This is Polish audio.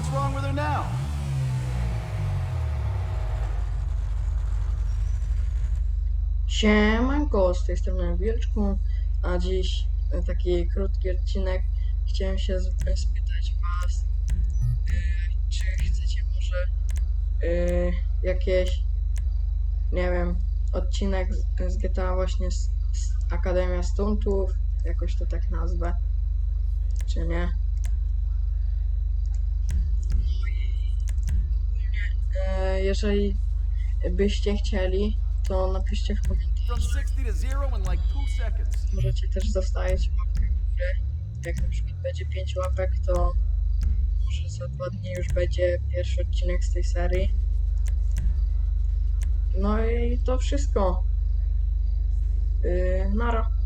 What's wrong with her now? Siemanko, z tej strony a dziś e, taki krótki odcinek. Chciałem się e, spytać Was, e, czy chcecie może e, jakieś, nie wiem, odcinek z, z GTA właśnie z, z Akademia Stuntów, jakoś to tak nazwę, czy nie? Jeżeli byście chcieli, to napiszcie w komentarzach. From 60 to zero in like two seconds. Możecie też zostawić łapkę w górę. Jak na przykład będzie 5 łapek, to może za dwa dni już będzie pierwszy odcinek z tej serii. No i to wszystko. Yy, nara.